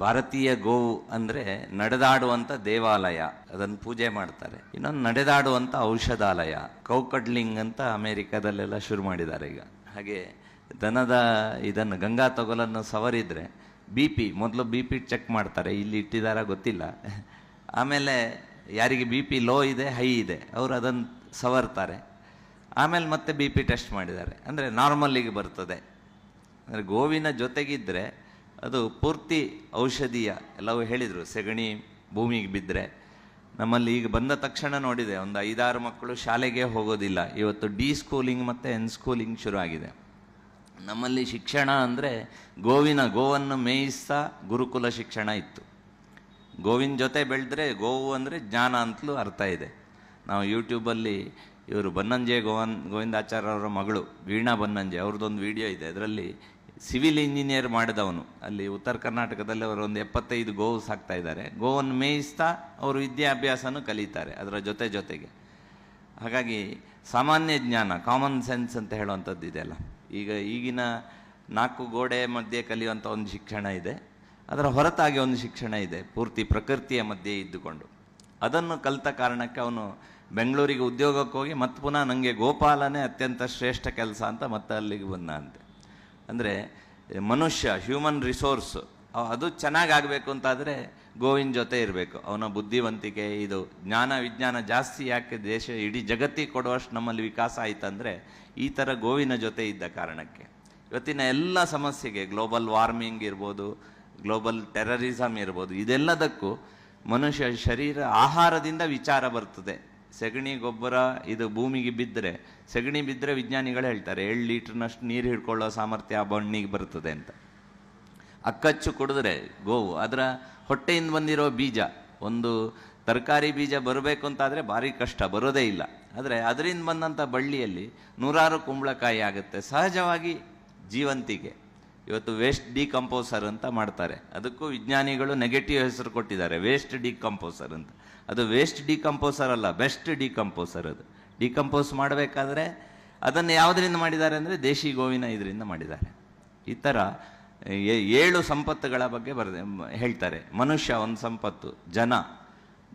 ಭಾರತೀಯ ಗೋವು ಅಂದ್ರೆ ನಡೆದಾಡುವಂತ ದೇವಾಲಯ. ಅದನ್ನು ಪೂಜೆ ಮಾಡ್ತಾರೆ. ಇನ್ನೊಂದು ನಡೆದಾಡುವಂತ ಔಷಧಾಲಯ. ಕೌಕಡ್ಲಿಂಗ್ ಅಂತ ಅಮೆರಿಕದಲ್ಲೆಲ್ಲ ಶುರು ಮಾಡಿದ್ದಾರೆ ಈಗ. ಹಾಗೆ ದನದ ಇದನ್ನು, ಗಂಗಾ ತೊಗಲನ್ನು ಸವರಿದ್ರೆ ಬಿ ಪಿ ಮೊದಲು ಬಿ ಪಿ ಚೆಕ್ ಮಾಡ್ತಾರೆ. ಇಲ್ಲಿ ಇಟ್ಟಿದಾರ ಗೊತ್ತಿಲ್ಲ. ಆಮೇಲೆ ಯಾರಿಗೆ ಬಿ ಪಿ ಲೋ ಇದೆ ಹೈ ಇದೆ, ಅವರು ಅದನ್ನು ಸವರ್ತಾರೆ. ಆಮೇಲೆ ಮತ್ತೆ ಬಿ ಪಿ ಟೆಸ್ಟ್ ಮಾಡಿದ್ದಾರೆ. ಅಂದರೆ ನಾರ್ಮಲ್ಲಿಗೆ ಬರ್ತದೆ. ಅಂದರೆ ಗೋವಿನ ಜೊತೆಗಿದ್ದರೆ ಅದು ಪೂರ್ತಿ ಔಷಧೀಯ. ಎಲ್ಲವೂ ಹೇಳಿದರು, ಸೆಗಣಿ ಭೂಮಿಗೆ ಬಿದ್ದರೆ ನಮ್ಮಲ್ಲಿ ಈಗ ಬಂದ ತಕ್ಷಣ ನೋಡಿದೆ, ಒಂದು ಐದಾರು ಮಕ್ಕಳು ಶಾಲೆಗೆ ಹೋಗೋದಿಲ್ಲ. ಇವತ್ತು ಡಿ ಸ್ಕೂಲಿಂಗ್ ಮತ್ತು ಎನ್ ಸ್ಕೂಲಿಂಗ್ ಶುರು ಆಗಿದೆ ನಮ್ಮಲ್ಲಿ ಶಿಕ್ಷಣ ಅಂದರೆ ಗೋವಿನ, ಗೋವನ್ನು ಮೇಯಿಸ್ತಾ ಗುರುಕುಲ ಶಿಕ್ಷಣ ಇತ್ತು. ಗೋವಿನ ಜೊತೆ ಬೆಳೆದ್ರೆ ಗೋವು ಅಂದರೆ ಜ್ಞಾನ ಅಂತಲೂ ಅರ್ಥ ಇದೆ. ನಾವು ಯೂಟ್ಯೂಬಲ್ಲಿ ಇವರು ಬನ್ನಂಜೆ ಗೋವನ್, ಗೋವಿಂದಾಚಾರ್ಯವರ ಮಗಳು, ವೀಣಾ ಬನ್ನಂಜೆ ಅವ್ರದ್ದೊಂದು ವಿಡಿಯೋ ಇದೆ. ಅದರಲ್ಲಿ ಸಿವಿಲ್ ಇಂಜಿನಿಯರ್ ಮಾಡಿದವನು. ಅಲ್ಲಿ ಉತ್ತರ ಕರ್ನಾಟಕದಲ್ಲಿ ಅವರು ಒಂದು ಎಪ್ಪತ್ತೈದು ಗೋವು ಸಾಕ್ತಾ ಇದ್ದಾರೆ. ಗೋವನ್ನು ಮೇಯಿಸ್ತಾ ಅವರು ವಿದ್ಯಾಭ್ಯಾಸನೂ ಕಲಿತಾರೆ ಅದರ ಜೊತೆ ಜೊತೆಗೆ. ಹಾಗಾಗಿ ಸಾಮಾನ್ಯ ಜ್ಞಾನ ಕಾಮನ್ ಸೆನ್ಸ್ ಅಂತ ಹೇಳುವಂಥದ್ದು ಇದೆಯಲ್ಲ ಈಗ ಈಗಿನ ನಾಲ್ಕು ಗೋಡೆ ಮಧ್ಯೆ ಕಲಿಯುವಂಥ ಒಂದು ಶಿಕ್ಷಣ ಇದೆ. ಅದರ ಹೊರತಾಗಿ ಒಂದು ಶಿಕ್ಷಣ ಇದೆ, ಪೂರ್ತಿ ಪ್ರಕೃತಿಯ ಮಧ್ಯೆ ಇದ್ದುಕೊಂಡು. ಅದನ್ನು ಕಲಿತ ಕಾರಣಕ್ಕೆ ಅವನು ಬೆಂಗಳೂರಿಗೆ ಉದ್ಯೋಗಕ್ಕೆ ಹೋಗಿ ಮತ್ತೆ ಪುನಃ ನನಗೆ ಗೋಪಾಲನೇ ಅತ್ಯಂತ ಶ್ರೇಷ್ಠ ಕೆಲಸ ಅಂತ ಮತ್ತೆ ಅಲ್ಲಿಗೆ ಬಂದ ಅಂತೆ. ಅಂದರೆ ಮನುಷ್ಯ ಹ್ಯೂಮನ್ ರಿಸೋರ್ಸ್ ಅದು ಚೆನ್ನಾಗಿ ಆಗಬೇಕು ಅಂತಾದರೆ ಗೋವಿನ ಜೊತೆ ಇರಬೇಕು. ಅವನ ಬುದ್ಧಿವಂತಿಕೆ, ಇದು ಜ್ಞಾನ ವಿಜ್ಞಾನ ಜಾಸ್ತಿ ಯಾಕೆ ದೇಶ ಇಡೀ ಜಗತ್ತಿಗೆ ಕೊಡುವಷ್ಟು ನಮ್ಮಲ್ಲಿ ವಿಕಾಸ ಆಯ್ತಂದರೆ ಈ ಥರ ಗೋವಿನ ಜೊತೆ ಇದ್ದ ಕಾರಣಕ್ಕೆ. ಇವತ್ತಿನ ಎಲ್ಲ ಸಮಸ್ಯೆಗೆ ಗ್ಲೋಬಲ್ ವಾರ್ಮಿಂಗ್ ಇರ್ಬೋದು ಗ್ಲೋಬಲ್ ಟೆರರಿಸಮ್ ಇರ್ಬೋದು, ಇದೆಲ್ಲದಕ್ಕೂ ಮನುಷ್ಯ ಶರೀರ ಆಹಾರದಿಂದ ವಿಚಾರ ಬರ್ತದೆ. ಸೆಗಣಿ ಗೊಬ್ಬರ ಇದು ಭೂಮಿಗೆ ಬಿದ್ದರೆ ಸಗಣಿ ಬಿದ್ದರೆ ವಿಜ್ಞಾನಿಗಳು ಹೇಳ್ತಾರೆ, ಏಳು ಲೀಟ್ರ್ನಷ್ಟು ನೀರು ಹಿಡ್ಕೊಳ್ಳೋ ಸಾಮರ್ಥ್ಯ ಆ ಬಣ್ಣಿಗೆ ಬರ್ತದೆ ಅಂತ. ಅಕ್ಕಚ್ಚು ಕುಡಿದ್ರೆ ಗೋವು, ಅದರ ಹೊಟ್ಟೆಯಿಂದ ಬಂದಿರೋ ಬೀಜ, ಒಂದು ತರಕಾರಿ ಬೀಜ ಬರಬೇಕು ಅಂತಾದರೆ ಭಾರಿ ಕಷ್ಟ, ಬರೋದೇ ಇಲ್ಲ. ಆದರೆ ಅದರಿಂದ ಬಂದಂಥ ಬಳ್ಳಿಯಲ್ಲಿ ನೂರಾರು ಕುಂಬಳಕಾಯಿ ಆಗುತ್ತೆ, ಸಹಜವಾಗಿ ಜೀವಂತಿಕೆ ಇವತ್ತು ವೇಸ್ಟ್ ಡಿಕಂಪೋಸರ್ ಅಂತ ಮಾಡ್ತಾರೆ. ಅದಕ್ಕೂ ವಿಜ್ಞಾನಿಗಳು ನೆಗೆಟಿವ್ ಹೆಸರು ಕೊಟ್ಟಿದ್ದಾರೆ. ವೇಸ್ಟ್ ಡಿಕಂಪೋಸರ್ ಅಂತ. ಅದು ವೇಸ್ಟ್ ಡಿಕಂಪೋಸರ್ ಅಲ್ಲ ಬೆಸ್ಟ್ ಡಿಕಂಪೋಸರ್ ಅದು. ಡಿಕಂಪೋಸ್ ಮಾಡಬೇಕಾದ್ರೆ ಅದನ್ನು ಯಾವುದರಿಂದ ಮಾಡಿದ್ದಾರೆ ಅಂದರೆ ದೇಶಿ ಗೋವಿನ ಇದರಿಂದ ಮಾಡಿದ್ದಾರೆ. ಈ ಥರ ಏಳು ಸಂಪತ್ತುಗಳ ಬಗ್ಗೆ ಬರೆದ ಹೇಳ್ತಾರೆ. ಮನುಷ್ಯ ಒಂದು ಸಂಪತ್ತು, ಜನ,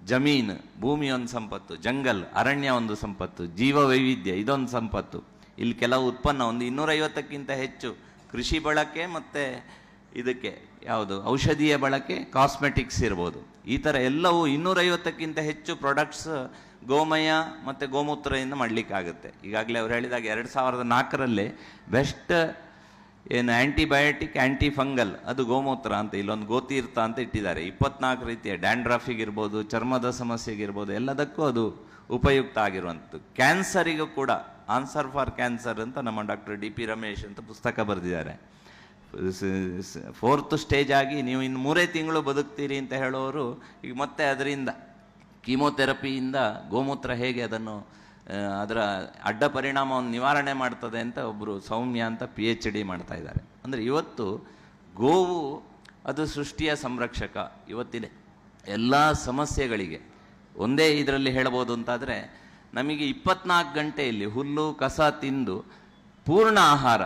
ಜಮೀನು, ಭೂಮಿ ಒಂದು ಸಂಪತ್ತು, ಜಂಗಲ್, ಅರಣ್ಯ ಒಂದು ಸಂಪತ್ತು ಜೀವ ವೈವಿಧ್ಯ ಇದೊಂದು ಸಂಪತ್ತು. ಇಲ್ಲಿ ಕೆಲವು ಉತ್ಪನ್ನ ಒಂದು ಇನ್ನೂರೈವತ್ತಕ್ಕಿಂತ ಹೆಚ್ಚು ಕೃಷಿ ಬಳಕೆ ಮತ್ತು ಇದಕ್ಕೆ ಯಾವುದು, ಔಷಧೀಯ ಬಳಕೆ ಕಾಸ್ಮೆಟಿಕ್ಸ್ ಇರ್ಬೋದು. ಈ ಥರ ಎಲ್ಲವೂ ಇನ್ನೂರೈವತ್ತಕ್ಕಿಂತ ಹೆಚ್ಚು ಪ್ರಾಡಕ್ಟ್ಸ್ ಗೋಮಯ ಮತ್ತು ಗೋಮೂತ್ರದಿಂದ ಮಾಡಲಿಕ್ಕಾಗುತ್ತೆ. ಈಗಾಗಲೇ ಅವ್ರು ಹೇಳಿದಾಗ ಎರಡು ಸಾವಿರದ ನಾಲ್ಕರಲ್ಲಿ ಬೆಸ್ಟ್ ಏನು ಆ್ಯಂಟಿಬಯೋಟಿಕ್ ಆ್ಯಂಟಿ ಫಂಗಲ್ ಅದು ಗೋಮೂತ್ರ ಅಂತ, ಇಲ್ಲೊಂದು ಗೋತೀರ್ಥ ಅಂತ ಇಟ್ಟಿದ್ದಾರೆ. ಇಪ್ಪತ್ನಾಲ್ಕು ರೀತಿಯ ಡ್ಯಾಂಡ್ರಾಫಿಗಿರ್ಬೋದು ಚರ್ಮದ ಸಮಸ್ಯೆಗಿರ್ಬೋದು ಎಲ್ಲದಕ್ಕೂ ಅದು ಉಪಯುಕ್ತ ಆಗಿರುವಂಥದ್ದು. ಕ್ಯಾನ್ಸರಿಗೂ ಕೂಡ ಆನ್ಸರ್ ಫಾರ್ ಕ್ಯಾನ್ಸರ್ ಅಂತ ನಮ್ಮ ಡಾಕ್ಟರ್ ಡಿ ಪಿ ರಮೇಶ್ ಅಂತ ಪುಸ್ತಕ ಬರೆದಿದ್ದಾರೆ. ಫೋರ್ತ್ ಸ್ಟೇಜ್ ಆಗಿ ನೀವು ಇನ್ನು ಮೂರೇ ತಿಂಗಳು ಬದುಕ್ತೀರಿ ಅಂತ ಹೇಳೋರು, ಈಗ ಮತ್ತೆ ಅದರಿಂದ, ಕೀಮೋಥೆರಪಿಯಿಂದ ಗೋಮೂತ್ರ ಹೇಗೆ ಅದನ್ನು ಅದರ ಅಡ್ಡ ಪರಿಣಾಮವನ್ನು ನಿವಾರಣೆ ಮಾಡ್ತದೆ ಅಂತ ಒಬ್ಬರು ಸೌಮ್ಯ ಅಂತ ಪಿ ಎಚ್ ಡಿ ಮಾಡ್ತಾ ಇದ್ದಾರೆ. ಅಂದರೆ ಇವತ್ತು ಗೋವು ಅದು ಸೃಷ್ಟಿಯ ಸಂರಕ್ಷಕ ಇವತ್ತಿನ ಎಲ್ಲ ಸಮಸ್ಯೆಗಳಿಗೆ, ಒಂದೇ ಇದರಲ್ಲಿ ಹೇಳ್ಬೋದು ಅಂತಾದರೆ ನಮಗೆ ಇಪ್ಪತ್ನಾಲ್ಕು ಗಂಟೆಯಲ್ಲಿ ಹುಲ್ಲು, ಕಸ ತಿಂದು ಪೂರ್ಣ ಆಹಾರ,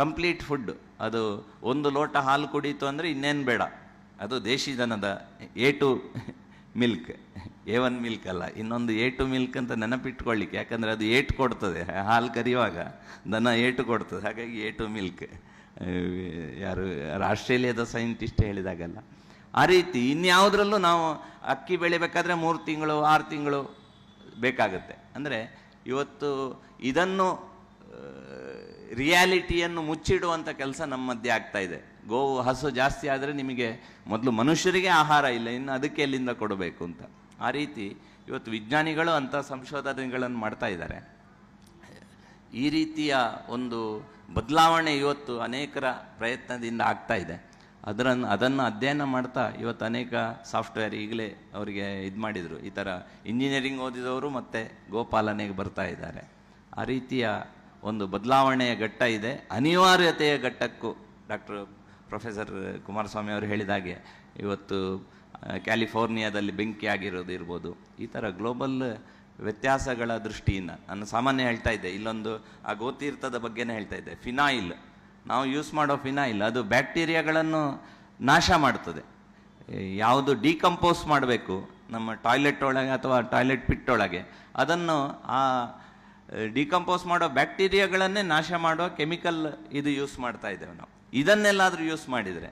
ಕಂಪ್ಲೀಟ್ ಫುಡ್. ಅದು ಒಂದು ಲೋಟ ಹಾಲು ಕುಡೀತು ಅಂದರೆ ಇನ್ನೇನು ಬೇಡ. ಅದು ದೇಶಿ ದನದ A two milk. A one milk ಅಲ್ಲ, ಇನ್ನೊಂದು ಎ ಟು ಮಿಲ್ಕ್ ಅಂತ ನೆನಪಿಟ್ಕೊಳ್ಳಿಕ್ಕೆ ಯಾಕಂದರೆ ಅದು ಏಟು ಕೊಡ್ತದೆ. ಹಾಲು ಕರಿಯುವಾಗ ದನ ಏಟು ಕೊಡ್ತದೆ. ಹಾಗಾಗಿ ಎ ಟು ಮಿಲ್ಕ್. ಯಾರು ಯಾರು ಆಸ್ಟ್ರೇಲಿಯಾದ ಸೈಂಟಿಸ್ಟ್ ಹೇಳಿದಾಗಲ್ಲ. ಆ ರೀತಿ ಇನ್ಯಾವುದ್ರಲ್ಲೂ ನಾವು ಅಕ್ಕಿ ಬೆಳಿಬೇಕಾದ್ರೆ ಮೂರು ತಿಂಗಳು, ಆರು ತಿಂಗಳು ಬೇಕಾಗುತ್ತೆ. ಅಂದರೆ ಇವತ್ತು ಇದನ್ನು ರಿಯಾಲಿಟಿಯನ್ನು ಮುಚ್ಚಿಡುವಂಥ ಕೆಲಸ ನಮ್ಮ ಮಧ್ಯೆ ಆಗ್ತಾ ಇದೆ. ಗೋವು ಹಸು ಜಾಸ್ತಿ ಆದರೆ ನಿಮಗೆ ಮೊದಲು ಮನುಷ್ಯರಿಗೆ ಆಹಾರ ಇಲ್ಲ, ಇನ್ನು ಅದಕ್ಕೆ ಎಲ್ಲಿಂದ ಕೊಡಬೇಕು ಅಂತ. ಆ ರೀತಿ ಇವತ್ತು ವಿಜ್ಞಾನಿಗಳು ಅಂಥ ಸಂಶೋಧನೆಗಳನ್ನು ಮಾಡ್ತಾ ಇದ್ದಾರೆ. ಈ ರೀತಿಯ ಒಂದು ಬದಲಾವಣೆ ಇವತ್ತು ಅನೇಕರ ಪ್ರಯತ್ನದಿಂದ ಆಗ್ತಾ ಇದೆ. ಅದರನ್ನು ಅದನ್ನು ಅಧ್ಯಯನ ಮಾಡ್ತಾ ಇವತ್ತು ಅನೇಕ ಸಾಫ್ಟ್ವೇರ್ ಈಗಲೇ ಅವರಿಗೆ ಇದು ಮಾಡಿದರು. ಈ ಥರ ಇಂಜಿನಿಯರಿಂಗ್ ಓದಿದವರು ಮತ್ತು ಗೋಪಾಲನೆಗೆ ಬರ್ತಾ ಇದ್ದಾರೆ. ಆ ರೀತಿಯ ಒಂದು ಬದಲಾವಣೆಯ ಘಟ್ಟ ಇದೆ. ಅನಿವಾರ್ಯತೆಯ ಘಟ್ಟಕ್ಕೂ ಡಾಕ್ಟರ್ ಪ್ರೊಫೆಸರ್ ಕುಮಾರಸ್ವಾಮಿ ಅವರು ಹೇಳಿದಾಗೆ ಇವತ್ತು ಕ್ಯಾಲಿಫೋರ್ನಿಯಾದಲ್ಲಿ ಬೆಂಕಿ ಆಗಿರೋದು ಇರ್ಬೋದು. ಈ ಥರ ಗ್ಲೋಬಲ್ ವ್ಯತ್ಯಾಸಗಳ ದೃಷ್ಟಿಯಿಂದ, ನಾನು ಸಾಮಾನ್ಯ ಹೇಳ್ತಾ ಇದ್ದೆ, ಇಲ್ಲೊಂದು ಆ ಗೋತೀರ್ಥದ ಬಗ್ಗೆನೇ ಹೇಳ್ತಾ ಇದ್ದೆ, ಫಿನಾಯಿಲ್. ನಾವು ಯೂಸ್ ಮಾಡೋ ಫಿನಾಯಿಲ್ ಅದು ಬ್ಯಾಕ್ಟೀರಿಯಾಗಳನ್ನು ನಾಶ ಮಾಡ್ತದೆ. ಯಾವುದು ಡಿಕಂಪೋಸ್ ಮಾಡಬೇಕು, ನಮ್ಮ ಟಾಯ್ಲೆಟ್ ಒಳಗೆ ಅಥವಾ ಟಾಯ್ಲೆಟ್ ಪಿಟ್ ಒಳಗೆ, ಅದನ್ನು ಆ ಡಿಕಂಪೋಸ್ ಮಾಡೋ ಬ್ಯಾಕ್ಟೀರಿಯಾಗಳನ್ನೇ ನಾಶ ಮಾಡೋ ಕೆಮಿಕಲ್ ಇದು ಯೂಸ್ ಮಾಡ್ತಾ ಇದ್ದೇವೆ ನಾವು. ಇದನ್ನೆಲ್ಲಾದರೂ ಯೂಸ್ ಮಾಡಿದರೆ,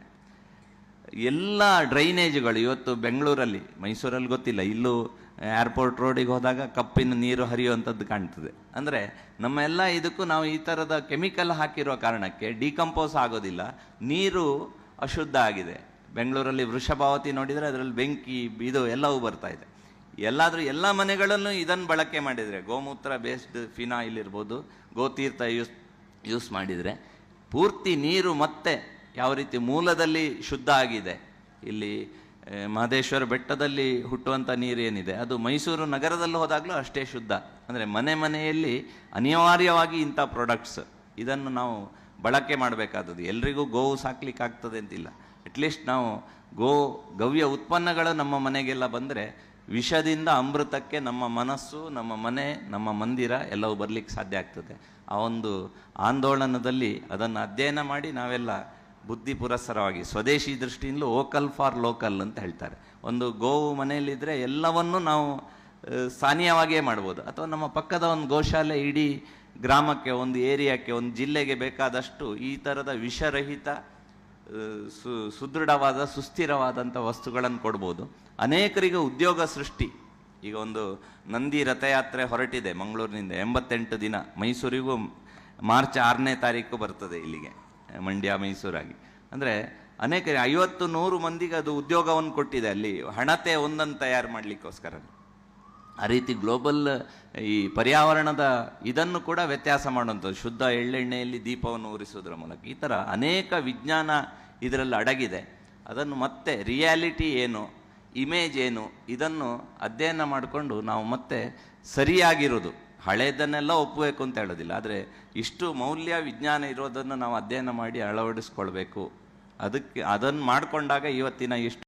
ಎಲ್ಲ ಡ್ರೈನೇಜ್ಗಳು ಇವತ್ತು ಬೆಂಗಳೂರಲ್ಲಿ, ಮೈಸೂರಲ್ಲಿ ಗೊತ್ತಿಲ್ಲ, ಇಲ್ಲೂ ಏರ್ಪೋರ್ಟ್ ರೋಡಿಗೆ ಹೋದಾಗ ಕಪ್ಪಿನ ನೀರು ಹರಿಯುವಂಥದ್ದು ಕಾಣ್ತದೆ. ಅಂದರೆ ನಮ್ಮ ಎಲ್ಲ ಇದಕ್ಕೂ ನಾವು ಈ ಥರದ ಕೆಮಿಕಲ್ ಹಾಕಿರೋ ಕಾರಣಕ್ಕೆ ಡಿಕಂಪೋಸ್ ಆಗೋದಿಲ್ಲ. ನೀರು ಅಶುದ್ಧ ಆಗಿದೆ. ಬೆಂಗಳೂರಲ್ಲಿ ವೃಷಭಾವತಿ ನೋಡಿದರೆ ಅದರಲ್ಲಿ ಬೆಂಕಿ, ಇದು ಎಲ್ಲವೂ ಬರ್ತಾ ಇದೆ. ಎಲ್ಲಾದರೂ ಎಲ್ಲ ಮನೆಗಳಲ್ಲೂ ಇದನ್ನು ಬಳಕೆ ಮಾಡಿದರೆ, ಗೋಮೂತ್ರ ಬೇಸ್ಡ್ ಫಿನಾಯಿಲ್ ಇರ್ಬೋದು ಗೋತೀರ್ಥ ಯೂಸ್ ಯೂಸ್ ಮಾಡಿದರೆ ಪೂರ್ತಿ ನೀರು ಮತ್ತೆ ಯಾವ ರೀತಿ ಮೂಲದಲ್ಲಿ ಶುದ್ಧ ಆಗಿದೆ. ಇಲ್ಲಿ ಮಹದೇಶ್ವರ ಬೆಟ್ಟದಲ್ಲಿ ಹುಟ್ಟುವಂಥ ನೀರು ಏನಿದೆ? ಅದು ಮೈಸೂರು ನಗರದಲ್ಲೂ ಹೋದಾಗಲೂ ಅಷ್ಟೇ ಶುದ್ಧ. ಅಂದರೆ ಮನೆ ಮನೆಯಲ್ಲಿ ಅನಿವಾರ್ಯವಾಗಿ ಇಂಥ ಪ್ರಾಡಕ್ಟ್ಸ್ ಇದನ್ನು ನಾವು ಬಳಕೆ ಮಾಡಬೇಕಾದದ್ದು. ಎಲ್ರಿಗೂ ಗೋವು ಸಾಕ್ಲಿಕ್ಕೆ ಆಗ್ತದೆ ಅಂತಿಲ್ಲ. ಅಟ್ಲೀಸ್ಟ್ ನಾವು ಗೋ ಗವ್ಯ ಉತ್ಪನ್ನಗಳು ನಮ್ಮ ಮನೆಗೆಲ್ಲ ಬಂದರೆ ವಿಷದಿಂದ ಅಮೃತಕ್ಕೆ ನಮ್ಮ ಮನಸ್ಸು, ನಮ್ಮ ಮನೆ, ನಮ್ಮ ಮಂದಿರ ಎಲ್ಲವೂ ಬರಲಿಕ್ಕೆ ಸಾಧ್ಯ ಆಗ್ತದೆ. ಆ ಒಂದು ಆಂದೋಲನದಲ್ಲಿ ಅದನ್ನು ಅಧ್ಯಯನ ಮಾಡಿ ನಾವೆಲ್ಲ ಬುದ್ಧಿ ಪುರಸ್ಸರವಾಗಿ, ಸ್ವದೇಶಿ ದೃಷ್ಟಿಯಿಂದಲೂ ಓಕಲ್ ಫಾರ್ ಲೋಕಲ್ ಅಂತ ಹೇಳ್ತಾರೆ. ಒಂದು ಗೋವು ಮನೆಯಲ್ಲಿದ್ದರೆ ಎಲ್ಲವನ್ನೂ ನಾವು ಸ್ಥಾನೀಯವಾಗಿಯೇ ಮಾಡ್ಬೋದು. ಅಥವಾ ನಮ್ಮ ಪಕ್ಕದ ಒಂದು ಗೋಶಾಲೆ ಇಡೀ ಗ್ರಾಮಕ್ಕೆ, ಒಂದು ಏರಿಯಾಕ್ಕೆ, ಒಂದು ಜಿಲ್ಲೆಗೆ ಬೇಕಾದಷ್ಟು ಈ ಥರದ ವಿಷರಹಿತ ಸು, ಸುದೃಢವಾದ, ಸುಸ್ಥಿರವಾದಂಥ ವಸ್ತುಗಳನ್ನು ಕೊಡ್ಬೋದು. ಅನೇಕರಿಗೆ ಉದ್ಯೋಗ ಸೃಷ್ಟಿ. ಈಗ ಒಂದು ನಂದಿ ರಥಯಾತ್ರೆ ಹೊರಟಿದೆ ಮಂಗಳೂರಿನಿಂದ. ಎಂಬತ್ತೆಂಟು ದಿನ ಮೈಸೂರಿಗೂ ಮಾರ್ಚ್ ಆರನೇ ತಾರೀಕು ಬರ್ತದೆ ಇಲ್ಲಿಗೆ. ಮಂಡ್ಯ, ಮೈಸೂರಾಗಿ. ಅಂದರೆ ಅನೇಕ ಐವತ್ತು ನೂರು ಮಂದಿಗೆ ಅದು ಉದ್ಯೋಗವನ್ನು ಕೊಟ್ಟಿದೆ ಅಲ್ಲಿ. ಹಣತೆ ಒಂದನ್ನು ತಯಾರು ಮಾಡಲಿಕ್ಕೋಸ್ಕರ. ಆ ರೀತಿ ಗ್ಲೋಬಲ್, ಈ ಪರ್ಯಾವರಣದ ಇದನ್ನು ಕೂಡ ವ್ಯತ್ಯಾಸ ಮಾಡುವಂಥದ್ದು. ಶುದ್ಧ ಎಳ್ಳೆಣ್ಣೆಯಲ್ಲಿ ದೀಪವನ್ನು ಉರಿಸೋದ್ರ ಮೂಲಕ. ಈ ಥರ ಅನೇಕ ವಿಜ್ಞಾನ ಇದರಲ್ಲಿ ಅಡಗಿದೆ. ಅದನ್ನು ಮತ್ತೆ ರಿಯಾಲಿಟಿ ಏನು, ಇಮೇಜ್ ಏನು, ಇದನ್ನು ಅಧ್ಯಯನ ಮಾಡಿಕೊಂಡು ನಾವು ಮತ್ತೆ ಸರಿಯಾಗಿರೋದು. ಹಳೇದನ್ನೆಲ್ಲ ಒಪ್ಪಬೇಕು ಅಂತ ಹೇಳೋದಿಲ್ಲ. ಆದರೆ ಇಷ್ಟು ಮೌಲ್ಯ ವಿಜ್ಞಾನ ಇರೋದನ್ನು ನಾವು ಅಧ್ಯಯನ ಮಾಡಿ ಅಳವಡಿಸ್ಕೊಳ್ಬೇಕು. ಅದಕ್ಕೆ ಅದನ್ನು ಮಾಡಿಕೊಂಡಾಗ ಇವತ್ತಿನ ಇಷ್ಟು